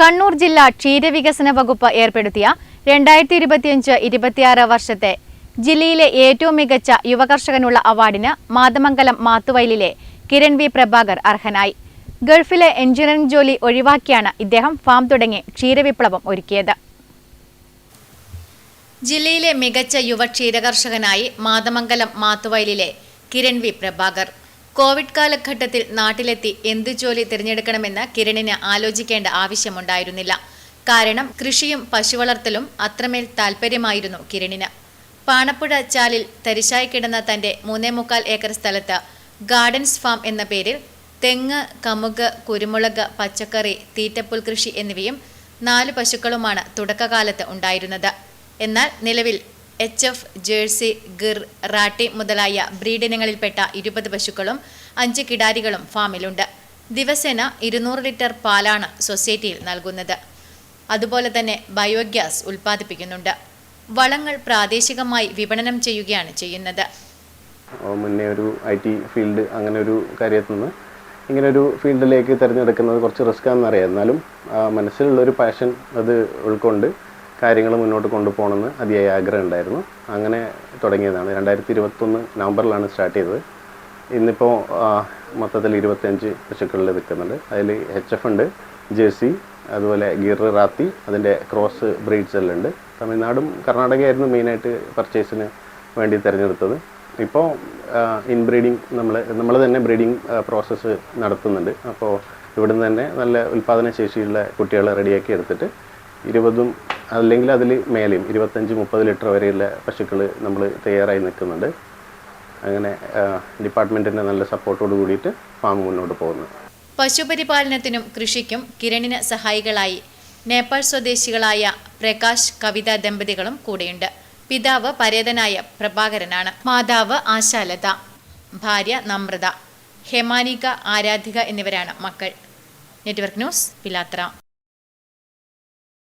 കണ്ണൂർ ജില്ലാ ക്ഷീരവികസന വകുപ്പ് ഏർപ്പെടുത്തിയ രണ്ടായിരത്തി ഇരുപത്തിയഞ്ച് ഇരുപത്തിയാറ് വർഷത്തെ ജില്ലയിലെ ഏറ്റവും മികച്ച യുവകർഷകനുള്ള അവാർഡിന് മാതമംഗലം മാത്തുവയലിലെ കിരൺ വി പ്രഭാകർ അർഹനായി. ഗൾഫിലെ എഞ്ചിനീയറിംഗ് ജോലി ഒഴിവാക്കിയാണ് ഇദ്ദേഹം ഫാം തുടങ്ങി ക്ഷീരവിപ്ലവം ഒരുക്കിയത്. ജില്ലയിലെ മികച്ച യുവ ക്ഷീരകർഷകനായി മാതമംഗലം മാത്തുവയലിലെ കിരൺ വി പ്രഭാകർ. കോവിഡ് കാലഘട്ടത്തിൽ നാട്ടിലെത്തി എന്ത് ജോലി തിരഞ്ഞെടുക്കണമെന്ന് കിരണിന് ആലോചിക്കേണ്ട ആവശ്യമുണ്ടായിരുന്നില്ല. കാരണം കൃഷിയും പശുവളർത്തലും അത്രമേൽ താൽപ്പര്യമായിരുന്നു കിരണിന്. പാണപ്പുഴ ചാലിൽ തരിശായി കിടന്ന തന്റെ മൂന്നേ മുക്കാൽ ഏക്കർ സ്ഥലത്ത് ഗാർഡൻസ് ഫാം എന്ന പേരിൽ തെങ്ങ് കമുക് കുരുമുളക് പച്ചക്കറി തീറ്റപ്പുൽ കൃഷി എന്നിവയും നാല് പശുക്കളുമാണ് തുടക്കകാലത്ത് ഉണ്ടായിരുന്നത്. എന്നാൽ നിലവിൽ H F Jersey Gir Rathi മുതലായ ബ്രീഡിനങ്ങളിൽപ്പെട്ട ഇരുപത് പശുക്കളും അഞ്ച് കിടാരികളും ഫാമിലുണ്ട്. ദിവസേന ഇരുന്നൂറ് ലിറ്റർ പാലാണ് സൊസൈറ്റിയിൽ നൽകുന്നത്. അതുപോലെ തന്നെ ബയോഗ്യാസ് ഉൽപ്പാദിപ്പിക്കുന്നുണ്ട്. വളങ്ങൾ പ്രാദേശികമായി വിപണനം ചെയ്യുകയാണ് ചെയ്യുന്നത്. മുന്നേ ഒരു ഐ ടി ഫീൽഡ് അങ്ങനെ ഒരു കാര്യത്തിൽ നിന്ന് ഇങ്ങനെ ഒരു ഫീൽഡിലേക്ക് തിരഞ്ഞെടുക്കുന്നത് കുറച്ച് റിസ്ക് ആണെന്നറിയാം എന്നാലും മനസ്സിലുള്ള ഒരു പാഷൻ അത് ഉൾക്കൊണ്ട് കാര്യങ്ങൾ മുന്നോട്ട് കൊണ്ടുപോകണമെന്ന് അതിയായ ആഗ്രഹം ഉണ്ടായിരുന്നു. അങ്ങനെ തുടങ്ങിയതാണ്. രണ്ടായിരത്തി ഇരുപത്തൊന്ന് നവംബറിലാണ് സ്റ്റാർട്ട് ചെയ്തത്. ഇന്നിപ്പോൾ മൊത്തത്തിൽ ഇരുപത്തഞ്ച് പശുക്കളിൽ നിൽക്കുന്നുണ്ട്. അതിൽ എച്ച് എഫ് ഉണ്ട് ജേഴ്സി അതുപോലെ ഗിർ റാത്തി അതിന്റെ ക്രോസ് ബ്രീഡ്സ് എല്ലാം ഉണ്ട്. തമിഴ്നാടും കർണാടകയായിരുന്നു മെയിനായിട്ട് പർച്ചേസിന് വേണ്ടി തിരഞ്ഞെടുത്തത്. ഇപ്പോൾ ഇൻബ്രീഡിങ് നമ്മൾ നമ്മൾ തന്നെ ബ്രീഡിങ് പ്രോസസ്സ് നടത്തുന്നുണ്ട്. അപ്പോൾ ഇവിടുന്ന് തന്നെ നല്ല ഉൽപ്പാദന ശേഷിയുള്ള കുട്ടികളെ റെഡിയാക്കി എടുത്തിട്ട് ഇരുപതും അല്ലെങ്കിൽ അതിൽ മേലെയും ഇരുപത്തഞ്ച് മുപ്പത് ലിറ്റർ വരെയുള്ള പശുക്കൾ നമ്മൾ തയ്യാറായി നിൽക്കുന്നുണ്ട്. അങ്ങനെ ഡിപ്പാർട്ട്മെന്റിന്റെ നല്ല സപ്പോർട്ടോട് കൂടിയിട്ട് ഫാം മുന്നോട്ട് പോകുന്നു. പശുപരിപാലനത്തിനും കൃഷിക്കും കിരണിന് സഹായികളായി നേപ്പാൾ സ്വദേശികളായ പ്രകാശ് കവിത ദമ്പതികളും കൂടെയുണ്ട്. പിതാവ് പരേതനായ പ്രഭാകരനാണ്. മാതാവ് ആശാലത. ഭാര്യ നമ്രത. ഹെമാനിക ആരാധിക എന്നിവരാണ് മക്കൾ. Network news Pilathra.